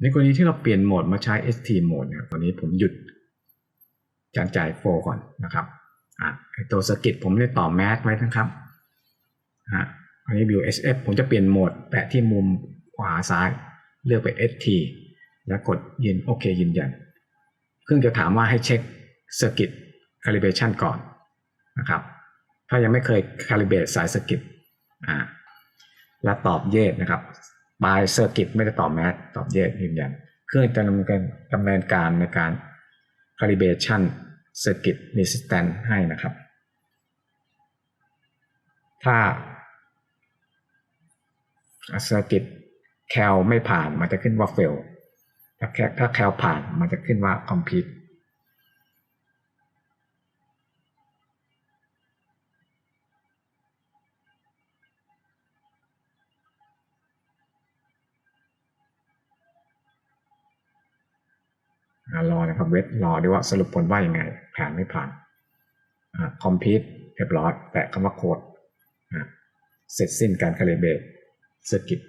ในกรณีที่เราเปลี่ยนโหมดมาใช้ ST โหมดเนี่ยตอนนี้ผมหยุดจานจ่ายโฟก่อนนะครับอะตัวสกิตผมได้ต่อแมสไว้นะครับอะอันนี้ View SF ผมจะเปลี่ยนโหมดแตะที่มุมขวาซ้ายเลือกไป ST แล้วกดยืนโอเคยืนยันเครื่องจะถามว่าให้เช็ค Circuit Calibration ก่อนนะครับ ถ้ายังไม่เคย Calibrate สาย Circuit อ่าและตอบ Yes นะครับ by Circuit ไม่ได้ตอบ Math ตอบ Yes ยืนยันเครื่องจะดำเนินการดำเนินการในการ Calibration Circuit Resistance ให้นะครับ ถ้า Circuit Cal ไม่ผ่านมันจะขึ้นว่า fail ถ้าแค่ถ้า Cal ผ่านมันจะขึ้นว่า complete รอนะครับเวทรอดีว่าสรุปผลว่ายังไงผ่านไม่ผ่านคอมพิวต์เรียบร้อย แตะคำว่าโค้ดเสร็จสิ้นการคาลิเบรตเซอร์กิต